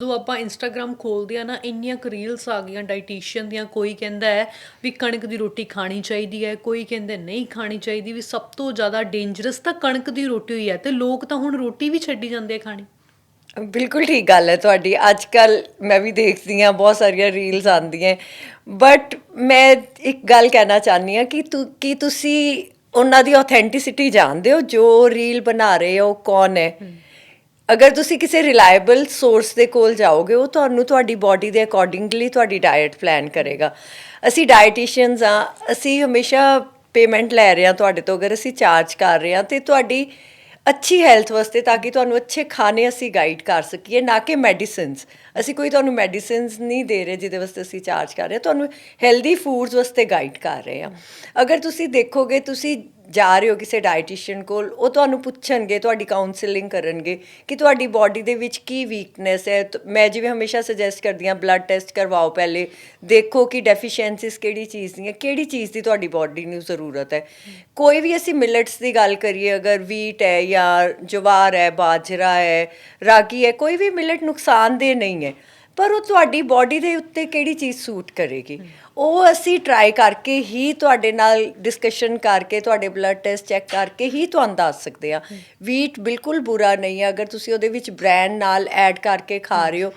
ਜਦੋਂ ਆਪਾਂ ਇੰਸਟਾਗ੍ਰam ਖੋਲਦੇ ਆ ਨਾ ਇੰਨੀਆਂ ਕੁ ਰੀਲਸ ਆ ਗਈਆਂ ਡਾਈਟੀਸ਼ੀਅਨ ਦੀਆਂ ਕੋਈ ਕਹਿੰਦਾ ਹੈ ਵੀ ਕਣਕ ਦੀ ਰੋਟੀ ਖਾਣੀ ਚਾਹੀਦੀ ਹੈ ਕੋਈ ਕਹਿੰਦੇ ਨਹੀਂ ਖਾਣੀ ਚਾਹੀਦੀ ਵੀ ਸਭ ਤੋਂ ਜ਼ਿਆਦਾ ਡੇਂਜਰਸ ਤਾਂ ਕਣਕ ਦੀ ਰੋਟੀ ਹੋਈ ਹੈ ਤੇ ਲੋਕ ਤਾਂ ਹੁਣ ਰੋਟੀ ਵੀ ਛੱਡੀ ਜਾਂਦੇ ਆ ਖਾਣੀ। ਬਿਲਕੁਲ ਠੀਕ ਗੱਲ ਹੈ ਤੁਹਾਡੀ। ਅੱਜ ਕੱਲ ਮੈਂ ਵੀ ਦੇਖਦੀ ਹਾਂ ਬਹੁਤ ਸਾਰੀਆਂ ਰੀਲਸ ਆਉਂਦੀਆਂ ਬਟ ਮੈਂ ਇੱਕ ਗੱਲ ਕਹਿਣਾ ਚਾਹਨੀ ਹਾਂ ਕਿ ਤੂੰ ਕੀ ਤੁਸੀਂ ਉਹਨਾਂ ਦੀ ਆਥੈਂਟਿਸਿਟੀ ਜਾਣਦੇ ਹੋ? ਜੋ ਰੀਲ ਬਣਾ ਰਹੇ ਹੋ ਕੌਣ ਹੈ। ਅਗਰ ਤੁਸੀਂ ਕਿਸੇ ਰਿਲਾਇਬਲ ਸੋਰਸ ਦੇ ਕੋਲ ਜਾਓਗੇ, ਉਹ ਤੁਹਾਨੂੰ ਤੁਹਾਡੀ ਬਾਡੀ ਦੇ ਅਕੋਰਡਿੰਗਲੀ ਤੁਹਾਡੀ ਡਾਈਟ ਪਲਾਨ ਕਰੇਗਾ। ਅਸੀਂ ਡਾਈਟੀਸ਼ੀਅਨਸ ਆ ਅਸੀਂ ਹਮੇਸ਼ਾ ਪੇਮੈਂਟ ਲੈ ਰਹੇ ਹਾਂ ਤੁਹਾਡੇ ਤੋਂ, ਅਗਰ ਅਸੀਂ ਚਾਰਜ ਕਰ ਰਹੇ ਹਾਂ, ਤੇ ਤੁਹਾਡੀ ਅੱਛੀ ਹੈਲਥ ਵਾਸਤੇ ਤਾਂ ਕਿ ਤੁਹਾਨੂੰ ਅੱਛੇ ਖਾਣੇ ਅਸੀਂ ਗਾਈਡ ਕਰ ਸਕੀਏ, ਨਾ ਕਿ ਮੈਡੀਸਿਨਸ ਅਸੀਂ ਕੋਈ ਤੁਹਾਨੂੰ ਮੈਡੀਸਿਨਸ ਨਹੀਂ ਦੇ ਰਹੇ ਜਿਹਦੇ ਵਾਸਤੇ ਅਸੀਂ ਚਾਰਜ ਕਰ ਰਹੇ ਹਾਂ, ਤੁਹਾਨੂੰ ਹੈਲਦੀ ਫੂਡਸ ਵਾਸਤੇ ਗਾਈਡ ਕਰ ਰਹੇ ਹਾਂ। ਅਗਰ ਤੁਸੀਂ ਦੇਖੋਗੇ, ਤੁਸੀਂ ਜਾ ਰਹੇ ਹੋ ਕਿਸੇ ਡਾਈਟੀਸ਼ੀਅਨ ਕੋਲ, ਉਹ ਤੁਹਾਨੂੰ ਪੁੱਛਣਗੇ, ਤੁਹਾਡੀ ਕਾਉਂਸਲਿੰਗ ਕਰਨਗੇ ਕਿ ਤੁਹਾਡੀ ਬਾਡੀ ਦੇ ਵਿੱਚ ਕੀ ਵੀਕਨੈਸ ਹੈ। ਮੈਂ ਜਿਵੇਂ ਹਮੇਸ਼ਾ ਸੁਜੈਸਟ ਕਰਦੀ ਹਾਂ ਬਲੱਡ ਟੈਸਟ ਕਰਵਾਓ ਪਹਿਲੇ। ਦੇਖੋ ਕਿ ਡੈਫੀਸ਼ੀਐਂਸੀਜ਼ ਕਿਹੜੀ ਚੀਜ਼ ਦੀਆਂ, ਕਿਹੜੀ ਚੀਜ਼ ਦੀ ਤੁਹਾਡੀ ਬਾਡੀ ਨੂੰ ਜ਼ਰੂਰਤ ਹੈ। ਕੋਈ ਵੀ ਅਸੀਂ ਮਿਲਟਸ ਦੀ ਗੱਲ ਕਰੀਏ, ਅਗਰ ਵੀਟ ਹੈ ਜਾਂ ਜਵਾਰ ਹੈ, ਬਾਜਰਾ ਹੈ, ਰਾਗੀ ਹੈ, ਕੋਈ ਵੀ ਮਿਲਟ ਨੁਕਸਾਨਦੇਹ ਨਹੀਂ ਹੈ। ਪਰ ਉਹ ਤੁਹਾਡੀ ਬਾਡੀ ਦੇ ਉੱਤੇ ਕਿਹੜੀ ਚੀਜ਼ ਸੂਟ ਕਰੇਗੀ? ਉਹ ਅਸੀਂ ਟਰਾਈ ਕਰਕੇ ਹੀ ਤੁਹਾਡੇ ਨਾਲ ਡਿਸਕਸ਼ਨ ਕਰਕੇ, ਤੁਹਾਡੇ ਬਲੱਡ ਟੈਸਟ ਚੈੱਕ ਕਰਕੇ ਹੀ ਤੁਹਾਨੂੰ ਦੱਸ ਸਕਦੇ ਆ ਵੀਟ ਬਿਲਕੁਲ ਬੁਰਾ ਨਹੀਂ ਹੈ, ਅਗਰ ਤੁਸੀਂ ਉਹਦੇ ਵਿੱਚ ਬ੍ਰੈਂਡ ਨਾਲ ਐਡ ਕਰਕੇ ਖਾ ਰਹੇ ਹੋ,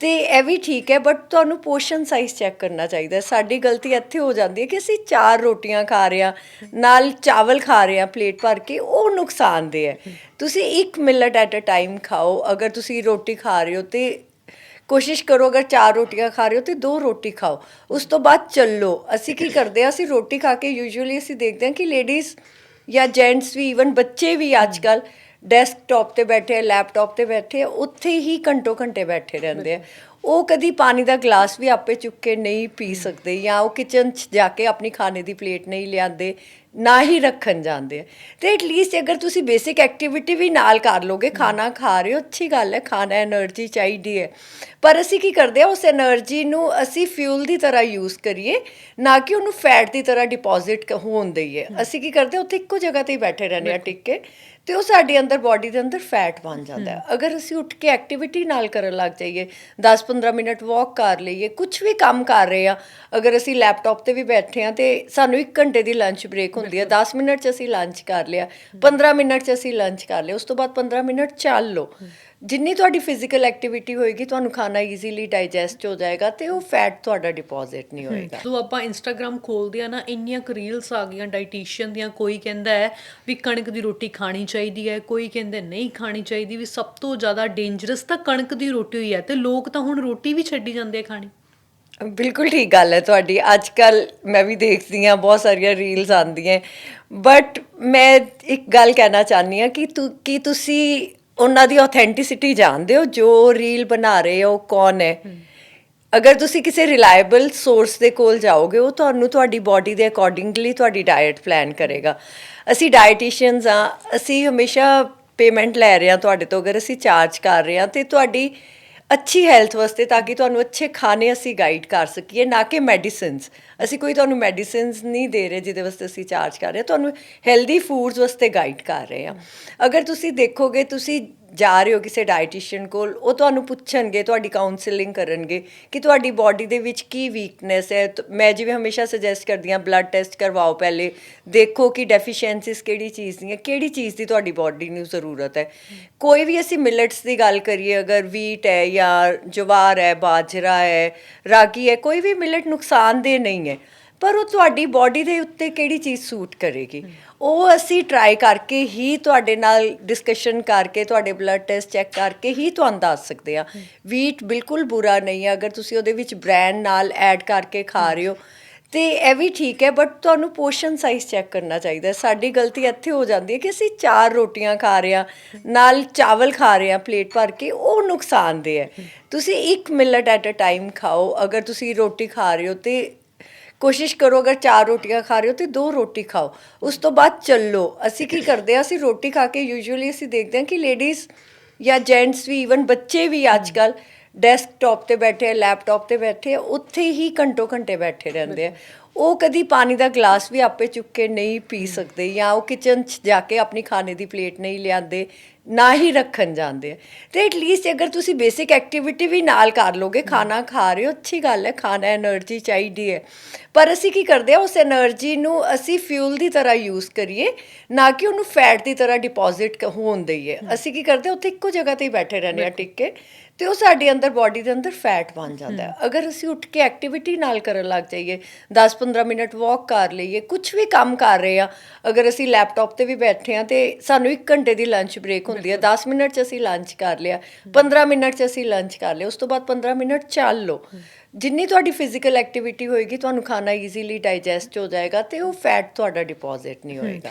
ਤੇ ਇਹ ਵੀ ਠੀਕ ਹੈ ਬਟ ਤੁਹਾਨੂੰ ਪੋਰਸ਼ਨ ਸਾਈਜ਼ ਚੈੱਕ ਕਰਨਾ ਚਾਹੀਦਾ ਸਾਡੀ ਗਲਤੀ ਇੱਥੇ ਹੋ ਜਾਂਦੀ ਹੈ ਕਿ ਅਸੀਂ ਚਾਰ ਰੋਟੀਆਂ ਖਾ ਰਹੇ ਹਾਂ, ਨਾਲ ਚਾਵਲ ਖਾ ਰਹੇ ਹਾਂ ਪਲੇਟ ਭਰ ਕੇ, ਉਹ ਨੁਕਸਾਨਦੇ ਹੈ। ਤੁਸੀਂ ਇੱਕ ਮਿਲਟ ਐਟ ਅ ਟਾਈਮ ਖਾਓ, ਅਗਰ ਤੁਸੀਂ ਰੋਟੀ ਖਾ ਰਹੇ ਹੋ ਤੇ ਕੋਸ਼ਿਸ਼ ਕਰੋ ਅਗਰ ਚਾਰ ਰੋਟੀਆਂ ਖਾ ਰਹੇ ਹੋ ਤੇ ਦੋ ਰੋਟੀ ਖਾਓ ਉਸ ਤੋਂ ਬਾਅਦ ਚੱਲੋ ਅਸੀਂ ਕੀ ਕਰਦੇ ਆ ਅਸੀਂ ਰੋਟੀ ਖਾ ਕੇ ਯੂਜੂਅਲੀ ਅਸੀਂ ਦੇਖਦੇ ਹਾਂ ਕਿ ਲੇਡੀਜ਼ ਜਾਂ ਜੈਂਟਸ ਵੀ ਇਵਨ ਬੱਚੇ ਵੀ ਅੱਜ ਕੱਲ ਡੈਸਕਟਾਪ ਤੇ ਬੈਠੇ ਆ ਲੈਪਟਾਪ ਤੇ ਬੈਠੇ ਆ ਉੱਥੇ ਹੀ ਘੰਟੋ ਘੰਟੇ ਬੈਠੇ ਰਹਿੰਦੇ ਆ। ਉਹ ਕਦੀ ਪਾਣੀ ਦਾ ਗਲਾਸ ਵੀ ਆਪੇ ਚੁੱਕ ਕੇ ਨਹੀਂ ਪੀ ਸਕਦੇ ਜਾਂ ਉਹ ਕਿਚਨ 'ਚ ਜਾ ਕੇ ਆਪਣੀ ਖਾਣੇ ਦੀ ਪਲੇਟ ਨਹੀਂ ਲਿਆਂਦੇ ਨਾ ਹੀ ਰੱਖਣ ਜਾਂਦੇ ਤੇ ਐਟ ਲੀਸਟ ਅਗਰ ਤੁਸੀਂ ਬੇਸਿਕ ਐਕਟੀਵਿਟੀ ਵੀ ਨਾਲ ਕਰ ਲੋਗੇ ਖਾਣਾ ਖਾ ਰਹੇ ਹੋ ਅੱਛੀ ਗੱਲ ਹੈ ਖਾਣਾ એનર્ਜੀ ਚਾਹੀਦੀ ਹੈ। ਪਰ ਅਸੀਂ ਕੀ ਕਰਦੇ ਆ ਉਸ એનર્ਜੀ ਨੂੰ ਅਸੀਂ ਫਿਊਲ ਦੀ ਤਰ੍ਹਾਂ ਯੂਜ਼ ਕਰੀਏ ਨਾ ਕਿ ਉਹਨੂੰ ਫੈਟ ਦੀ ਤਰ੍ਹਾਂ ਡਿਪੋਜ਼ਿਟ ਹੋਣ ਦਈਏ। ਅਸੀਂ ਕੀ ਕਰਦੇ ਉੱਥੇ ਇੱਕੋ ਜਗ੍ਹਾ ਤੇ ਹੀ ਬੈਠੇ ਰਹਿੰਦੇ ਆ ਟਿਕ। ਕੇ ਤੇ ਉਹ ਸਾਡੇ ਅੰਦਰ ਬਾਡੀ ਦੇ ਅੰਦਰ ਫੈਟ ਬਣ ਜਾਂਦਾ ਹੈ। ਅਗਰ ਅਸੀਂ ਉੱਠ ਕੇ ਐਕਟੀਵਿਟੀ ਨਾਲ ਕਰਨ ਲੱਗ ਜਾਈਏ 10-15 ਮਿੰਟ ਵਾਕ ਕਰ ਲਈਏ ਕੁਝ ਵੀ ਕੰਮ ਕਰ ਰਹੇ ਆ ਅਗਰ ਅਸੀਂ ਲੈਪਟਾਪ ਤੇ ਵੀ ਬੈਠੇ ਆ ਤੇ ਸਾਨੂੰ 1 ਘੰਟੇ ਦੀ ਲੰਚ ਬ੍ਰੇਕ ਹੁੰਦੀ ਹੈ 10 ਮਿੰਟ ਚ ਅਸੀਂ ਲੰਚ ਕਰ ਲਿਆ 15 ਮਿੰਟ ਚ ਅਸੀਂ ਲੰਚ ਕਰ ਲਿਆ ਉਸ ਤੋਂ ਬਾਅਦ 15 ਮਿੰਟ ਚੱਲ ਲਓ। ਜਿੰਨੀ ਤੁਹਾਡੀ ਫਿਜ਼ੀਕਲ ਐਕਟੀਵਿਟੀ ਹੋਏਗੀ ਤੁਹਾਨੂੰ ਖਾਣਾ ਈਜ਼ੀਲੀ ਡਾਈਜੈਸਟ ਹੋ ਜਾਏਗਾ ਤੇ ਉਹ ਫੈਟ ਤੁਹਾਡਾ ਡਿਪੋਜ਼ਿਟ ਨਹੀਂ ਹੋਏਗਾ। ਜਦੋਂ ਆਪਾਂ ਇੰਸਟਾਗ੍ਰam ਖੋਲਦੇ ਆ ਨਾ ਇੰਨੀਆਂ ਕੁ ਰੀਲਸ ਆ ਗਈਆਂ ਡਾਈਟੀਸ਼ੀਅਨ ਦੀਆਂ ਕੋਈ ਕਹਿੰਦਾ ਹੈ ਵੀ ਕਣਕ ਦੀ ਰੋਟੀ ਖਾਣੀ ਚਾਹੀਦੀ ਹੈ ਕੋਈ ਕਹਿੰਦੇ ਨਹੀਂ ਖਾਣੀ ਚਾਹੀਦੀ ਵੀ ਸਭ ਤੋਂ ਜ਼ਿਆਦਾ ਡੇਂਜਰਸ ਤਾਂ ਕਣਕ ਦੀ ਰੋਟੀ ਹੋਈ ਹੈ ਤੇ ਲੋਕ ਤਾਂ ਹੁਣ ਰੋਟੀ ਵੀ ਛੱਡੀ ਜਾਂਦੇ ਆ ਖਾਣੀ। ਬਿਲਕੁਲ ਠੀਕ ਗੱਲ ਹੈ ਤੁਹਾਡੀ। ਅੱਜ ਕੱਲ ਮੈਂ ਵੀ ਦੇਖਦੀ ਹਾਂ ਬਹੁਤ ਸਾਰੀਆਂ ਰੀਲਸ ਆਉਂਦੀਆਂ ਬਟ ਮੈਂ ਇੱਕ ਗੱਲ ਕਹਿਣਾ ਚਾਹਨੀ ਹਾਂ ਕਿ ਤੂੰ ਕੀ ਤੁਸੀਂ ਉਹਨਾਂ ਦੀ ਆਥੈਂਟਿਸਿਟੀ ਜਾਣਦੇ ਹੋ ਜੋ ਰੀਲ ਬਣਾ ਰਹੇ ਹੋ ਕੌਣ ਹੈ। ਅਗਰ ਤੁਸੀਂ ਕਿਸੇ ਰਿਲਾਇਬਲ ਸੋਰਸ ਦੇ ਕੋਲ ਜਾਓਗੇ ਉਹ ਤੁਹਾਨੂੰ ਤੁਹਾਡੀ ਬਾਡੀ ਦੇ ਅਕੋਰਡਿੰਗਲੀ ਤੁਹਾਡੀ ਡਾਈਟ ਪਲਾਨ ਕਰੇਗਾ। ਅਸੀਂ ਡਾਈਟੀਸ਼ੀਅਨਸ ਆ ਅਸੀਂ ਹਮੇਸ਼ਾ ਪੇਮੈਂਟ ਲੈ ਰਹੇ ਹਾਂ ਤੁਹਾਡੇ ਤੋਂ। ਅਗਰ ਅਸੀਂ ਚਾਰਜ ਕਰ ਰਹੇ ਹਾਂ ਤੇ ਤੁਹਾਡੀ ਅੱਛੀ ਹੈਲਥ ਵਾਸਤੇ ਤਾਂ ਕਿ ਤੁਹਾਨੂੰ ਅੱਛੇ ਖਾਣੇ ਅਸੀਂ ਗਾਈਡ ਕਰ ਸਕੀਏ, ਨਾ ਕਿ ਮੈਡੀਸਿਨਸ ਅਸੀਂ ਕੋਈ ਤੁਹਾਨੂੰ ਮੈਡੀਸਿਨਸ ਨਹੀਂ ਦੇ ਰਹੇ ਜਿਹਦੇ ਵਾਸਤੇ ਅਸੀਂ ਚਾਰਜ ਕਰ ਰਹੇ। ਹਾਂ ਤੁਹਾਨੂੰ ਹੈਲਦੀ ਫੂਡਸ ਵਾਸਤੇ ਗਾਈਡ ਕਰ ਰਹੇ ਹਾਂ। ਅਗਰ ਤੁਸੀਂ ਦੇਖੋਗੇ, ਤੁਸੀਂ ਜਾ ਰਹੇ ਹੋ ਕਿਸੇ ਡਾਈਟੀਸ਼ੀਅਨ ਕੋਲ, ਉਹ ਤੁਹਾਨੂੰ ਪੁੱਛਣਗੇ, ਤੁਹਾਡੀ ਕਾਉਂਸਲਿੰਗ ਕਰਨਗੇ ਕਿ ਤੁਹਾਡੀ ਬਾਡੀ ਦੇ ਵਿੱਚ ਕੀ ਵੀਕਨੈਸ ਹੈ। ਮੈਂ ਜਿਵੇਂ ਹਮੇਸ਼ਾ ਸੁਜੈਸਟ ਕਰਦੀ ਹਾਂ ਬਲੱਡ ਟੈਸਟ ਕਰਵਾਓ ਪਹਿਲੇ, ਦੇਖੋ ਕਿ ਡੈਫੀਸ਼ੀਐਂਸੀਜ਼ ਕਿਹੜੀ ਚੀਜ਼ ਦੀਆਂ, ਕਿਹੜੀ ਚੀਜ਼ ਦੀ ਤੁਹਾਡੀ ਬਾਡੀ ਨੂੰ ਜ਼ਰੂਰਤ ਹੈ। ਕੋਈ ਵੀ ਅਸੀਂ ਮਿਲਟਸ ਦੀ ਗੱਲ ਕਰੀਏ, ਅਗਰ ਵੀਟ ਹੈ ਜਾਂ ਜਵਾਰ ਹੈ, ਬਾਜਰਾ ਹੈ, ਰਾਗੀ ਹੈ, ਕੋਈ ਵੀ ਮਿਲਟ ਨੁਕਸਾਨਦੇਹ ਨਹੀਂ ਹੈ। ਪਰ ਉਹ ਤੁਹਾਡੀ ਬਾਡੀ ਦੇ ਉੱਤੇ ਕਿਹੜੀ ਚੀਜ਼ ਸੂਟ ਕਰੇਗੀ? ਉਹ ਅਸੀਂ ਟਰਾਈ ਕਰਕੇ ਹੀ ਤੁਹਾਡੇ ਨਾਲ ਡਿਸਕਸ਼ਨ ਕਰਕੇ, ਤੁਹਾਡੇ ਬਲੱਡ ਟੈਸਟ ਚੈੱਕ ਕਰਕੇ ਹੀ ਤੁਹਾਨੂੰ ਦੱਸ ਸਕਦੇ ਆ ਵੀਟ ਬਿਲਕੁਲ ਬੁਰਾ ਨਹੀਂ ਹੈ, ਅਗਰ ਤੁਸੀਂ ਉਹਦੇ ਵਿੱਚ ਬ੍ਰੈਂਡ ਨਾਲ ਐਡ ਕਰਕੇ ਖਾ ਰਹੇ ਹੋ, ਤੇ ਇਹ ਵੀ ਠੀਕ ਹੈ ਬਟ ਤੁਹਾਨੂੰ ਪੋਰਸ਼ਨ ਸਾਈਜ਼ ਚੈੱਕ ਕਰਨਾ ਚਾਹੀਦਾ ਸਾਡੀ ਗਲਤੀ ਇੱਥੇ ਹੋ ਜਾਂਦੀ ਹੈ ਕਿ ਅਸੀਂ ਚਾਰ ਰੋਟੀਆਂ ਖਾ ਰਹੇ ਹਾਂ, ਨਾਲ ਚਾਵਲ ਖਾ ਰਹੇ ਹਾਂ ਪਲੇਟ ਭਰ ਕੇ, ਉਹ ਨੁਕਸਾਨਦੇ ਹੈ। ਤੁਸੀਂ ਇੱਕ ਮਿਲਟ ਐਟ ਅ ਟਾਈਮ ਖਾਓ, ਅਗਰ ਤੁਸੀਂ ਰੋਟੀ ਖਾ ਰਹੇ ਹੋ ਤੇ ਕੋਸ਼ਿਸ਼ ਕਰੋ ਅਗਰ ਚਾਰ ਰੋਟੀਆਂ ਖਾ ਰਹੇ ਹੋ ਤੇ ਦੋ ਰੋਟੀ ਖਾਓ ਉਸ ਤੋਂ ਬਾਅਦ ਚੱਲੋ ਅਸੀਂ ਕੀ ਕਰਦੇ ਆ ਅਸੀਂ ਰੋਟੀ ਖਾ ਕੇ ਯੂਜੂਅਲੀ ਅਸੀਂ ਦੇਖਦੇ ਹਾਂ ਕਿ ਲੇਡੀਜ਼ ਜਾਂ ਜੈਂਟਸ ਵੀ ਇਵਨ ਬੱਚੇ ਵੀ ਅੱਜ ਕੱਲ ਡੈਸਕਟਾਪ ਤੇ ਬੈਠੇ ਆ ਲੈਪਟਾਪ ਤੇ ਬੈਠੇ ਆ ਉੱਥੇ ਹੀ ਘੰਟੋ ਘੰਟੇ ਬੈਠੇ ਰਹਿੰਦੇ ਆ ਉਹ ਕਦੀ ਪਾਣੀ ਦਾ ਗਲਾਸ ਵੀ ਆਪੇ ਚੁੱਕ ਕੇ ਨਹੀਂ ਪੀ ਸਕਦੇ ਜਾਂ ਉਹ ਕਿਚਨ 'ਚ ਜਾ ਕੇ ਆਪਣੀ ਖਾਣੇ ਦੀ ਪਲੇਟ ਨਹੀਂ ਲਿਆਂਦੇ ਨਾ ਹੀ ਰੱਖਣ ਜਾਂਦੇ ਤੇ ਐਟ ਲੀਸਟ ਅਗਰ ਤੁਸੀਂ ਬੇਸਿਕ ਐਕਟੀਵਿਟੀ ਵੀ ਨਾਲ ਕਰ ਲੋਗੇ ਖਾਣਾ ਖਾ ਰਹੇ ਹੋ ਅੱਛੀ ਗੱਲ ਹੈ ਖਾਣਾ એનર્ਜੀ ਚਾਹੀਦੀ ਹੈ। ਪਰ ਅਸੀਂ ਕੀ ਕਰਦੇ ਆ ਉਸ એનર્ਜੀ ਨੂੰ ਅਸੀਂ ਫਿਊਲ ਦੀ ਤਰ੍ਹਾਂ ਯੂਜ਼ ਕਰੀਏ ਨਾ ਕਿ ਉਹਨੂੰ ਫੈਟ ਦੀ ਤਰ੍ਹਾਂ ਡਿਪੋਜ਼ਿਟ ਹੋਣ ਦਈਏ। ਅਸੀਂ ਕੀ ਕਰਦੇ ਉੱਥੇ ਇੱਕੋ ਜਗ੍ਹਾ ਤੇ ਹੀ ਬੈਠੇ ਰਹਿੰਦੇ ਆ ਟਿਕ ਕੇ ਤੇ ਉਹ ਸਾਡੇ ਅੰਦਰ ਬਾਡੀ ਦੇ ਅੰਦਰ ਫੈਟ ਬਣ ਜਾਂਦਾ ਹੈ। ਅਗਰ ਅਸੀਂ ਉੱਠ ਕੇ ਐਕਟੀਵਿਟੀ ਨਾਲ ਕਰਨ ਲੱਗ ਜਾਈਏ 10 10-15 ਮਿੰਟ ਵਾਕ ਕਰ ਲਈਏ ਕੁਝ ਵੀ ਕੰਮ ਕਰ ਰਹੇ ਆ ਅਗਰ ਅਸੀਂ ਲੈਪਟਾਪ ਤੇ ਵੀ ਬੈਠੇ ਆ ਤੇ ਸਾਨੂੰ 1 ਘੰਟੇ ਦੀ ਲੰਚ ਬ੍ਰੇਕ ਹੁੰਦੀ ਹੈ 10 ਮਿੰਟ ਚ ਅਸੀਂ ਲੰਚ ਕਰ ਲਿਆ 15 ਮਿੰਟ ਚ ਅਸੀਂ ਲੰਚ ਕਰ ਲਿਆ ਉਸ ਤੋਂ ਬਾਅਦ 15 ਮਿੰਟ ਚੱਲ ਲਓ। ਜਿੰਨੀ ਤੁਹਾਡੀ ਫਿਜ਼ੀਕਲ ਐਕਟੀਵਿਟੀ ਹੋਏਗੀ ਤੁਹਾਨੂੰ ਖਾਣਾ ਈਜ਼ੀਲੀ ਡਾਈਜੈਸਟ ਹੋ ਜਾਏਗਾ ਤੇ ਉਹ ਫੈਟ ਤੁਹਾਡਾ ਡਿਪੋਜ਼ਿਟ ਨਹੀਂ ਹੋਏਗਾ।